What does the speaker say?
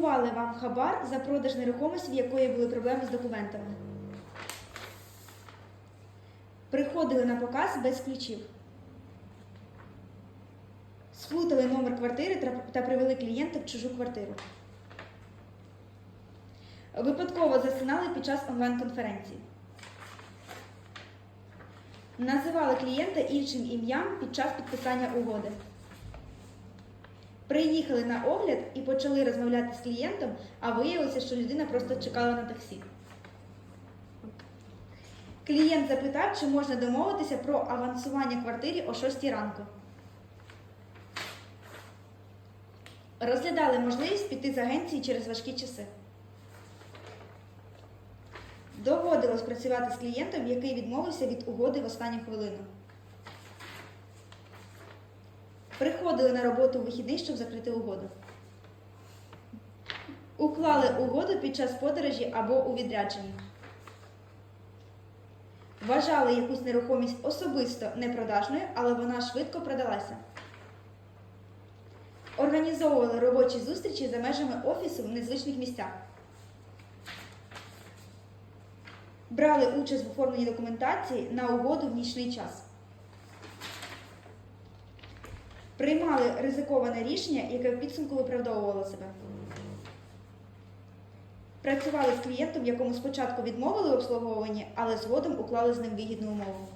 Пропонували вам хабар за продаж нерухомості, в якої були проблеми з документами. Приходили на показ без ключів. Сплутали номер квартири та привели клієнта в чужу квартиру. Випадково засинали під час онлайн-конференції. Називали клієнта іншим ім'ям під час підписання угоди. Приїхали на огляд і почали розмовляти з клієнтом, а виявилося, що людина просто чекала на таксі. Клієнт запитав, чи можна домовитися про авансування квартирі о 6 ранку. Розглядали можливість піти з агенції через важкі часи. Доводилось працювати з клієнтом, який відмовився від угоди в останню хвилину. Приходили на роботу у вихідний, щоб закрити угоду. Уклали угоду під час подорожі або у відрядженні. Вважали якусь нерухомість особисто непродажною, але вона швидко продалася. Організовували робочі зустрічі за межами офісу в незвичних місцях. Брали участь в оформленні документації на угоду в нічний час. Приймали ризиковане рішення, яке в підсумку виправдовувало себе. Працювали з клієнтом, якому спочатку відмовили в обслуговуванні, але згодом уклали з ним вигідну умову.